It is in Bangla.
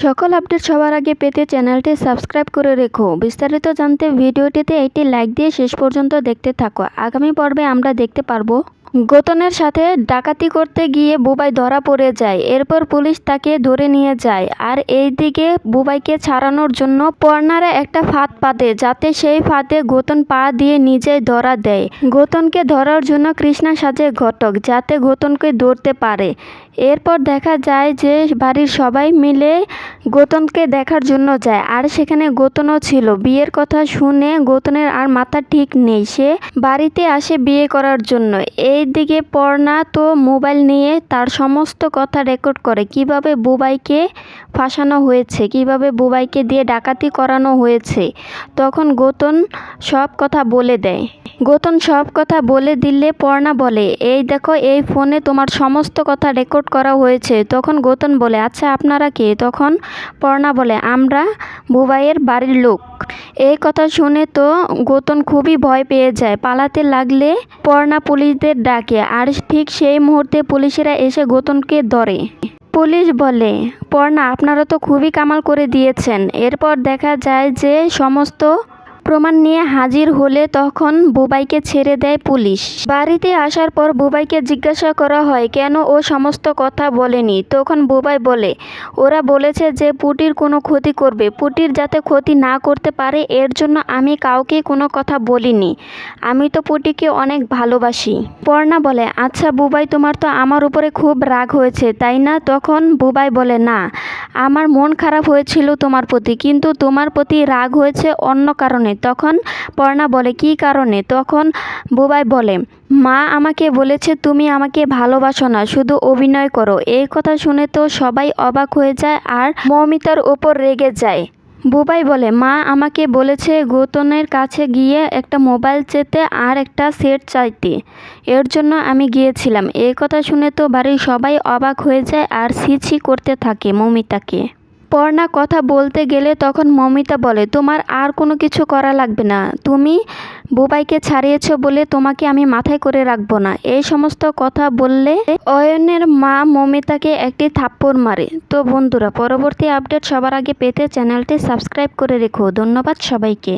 সকল আপডেট সবার আগে পেতে চ্যানেলটি সাবস্ক্রাইব করে রেখো। বিস্তারিত জানতে ভিডিওটিতে একটি লাইক দিয়ে শেষ পর্যন্ত দেখতে থাকো। আগামী পর্বে আমরা দেখতে পারব গোতনের সাথে ডাকাতি করতে গিয়ে বুবাই ধরা পড়ে যায়। এরপর পুলিশ তাকে ধরে নিয়ে যায়। আর এইদিকে বুবাইকে ছাড়ানোর জন্য পর্নারা একটা ফাঁদ পাতে, যাতে সেই ফাঁদে গোতন পা দিয়ে নিজেই ধরা দেয়। গোতনকে ধরার জন্য কৃষ্ণা সাজে ঘটক, যাতে গোতনকে ধরতে পারে। এরপর দেখা যায় যে বাড়ির সবাই মিলে গোতনকে দেখার জন্য যায়। আর সেখানে গোতনও ছিল। বিয়ের কথা শুনে গোতনের আর মাথা ঠিক নেই। সে বাড়িতে আসে বিয়ে করার জন্য। এইদিকে পর্ণা তো মোবাইল নিয়ে তার সমস্ত কথা রেকর্ড করে। কীভাবে বুবাইকে ফাঁসানো হয়েছে? কীভাবে বুবাইকে দিয়ে ডাকাতি করানো হয়েছে? তখন গোতন সব কথা বলে দেয়। গোতন সব কথা বলে দিলে পর্ণা বলে, এই দেখো, এই ফোনে তোমার সমস্ত কথা রেকর্ড করা হয়েছে। তখন গোতন বলে আচ্ছা আপনারা কে? তখন পর্ণা বলে, আমরা বুবাইয়ের বাড়ির লোক। এই কথা শুনে তো গোতন খুবই ভয় পেয়ে যায়। পালাতে লাগলে পর্ণা পুলিশদের ডাকে, আর ঠিক সেই মুহূর্তে পুলিশেরা এসে গোতনকে ধরে। পুলিশ বলে, পর্ণা, আপনারা তো খুবই কামাল করে দিয়েছেন। এরপর দেখা যায় যে সমস্ত প্রমাণ নিয়ে হাজির হলে তখন বুবাইকে ছেড়ে দেয় পুলিশ। বাড়িতে আসার পর বুবাইকে জিজ্ঞাসা করা হয়, কেন ও সমস্ত কথা বলেনি? তখন বুবাই বলে, ওরা বলেছে যে পুটির কোনো ক্ষতি করবে। পুটির যাতে ক্ষতি না করতে পারে, এর জন্য আমি কাউকে কোনো কথা বলিনি। আমি তো পুটিকে অনেক ভালোবাসি। পর্ণা বলে আচ্ছা বুবাই, তোমার তো আমার উপরে খুব রাগ হয়েছে, তাই না? তখন বুবাই বলে, না, আমার মন খারাপ হয়েছিল তোমার প্রতি, কিন্তু তোমার প্রতি রাগ হয়েছে অন্য কারণে। তখন পর্ণা বলে, কি কারণে? তখন বুবাই বলে, মা আমাকে বলেছে তুমি আমাকে ভালোবাসো না, শুধু অভিনয় করো। এই কথা শুনে তো সবাই অবাক হয়ে যায় আর মৌমিতার ওপর রেগে যায়। বুবাই বলে, মা আমাকে বলেছে গৌতনের কাছে গিয়ে একটা মোবাইল চেতে আর একটা সেট চাইতে। এর জন্য আমি গিয়েছিলাম। এই কথা শুনে তো বাড়ির সবাই অবাক হয়ে যায় আর ছি ছি করতে থাকে মৌমিতাকে। পর্ণা কথা বলতে গেলে তখন মমিতা বলে, তোমার আর কোনো কিছু করা লাগবে না। তুমি বুবাইকে ছাড়িয়েছ বলে তোমাকে আমি মাথায় করে রাখব না। এই সমস্ত কথা বললে অয়নের মা মমিতাকে একটি থাপ্পড় মারে। তো বন্ধুরা, পরবর্তী আপডেট সবার আগে পেতে চ্যানেলটি সাবস্ক্রাইব করে রেখো। ধন্যবাদ সবাইকে।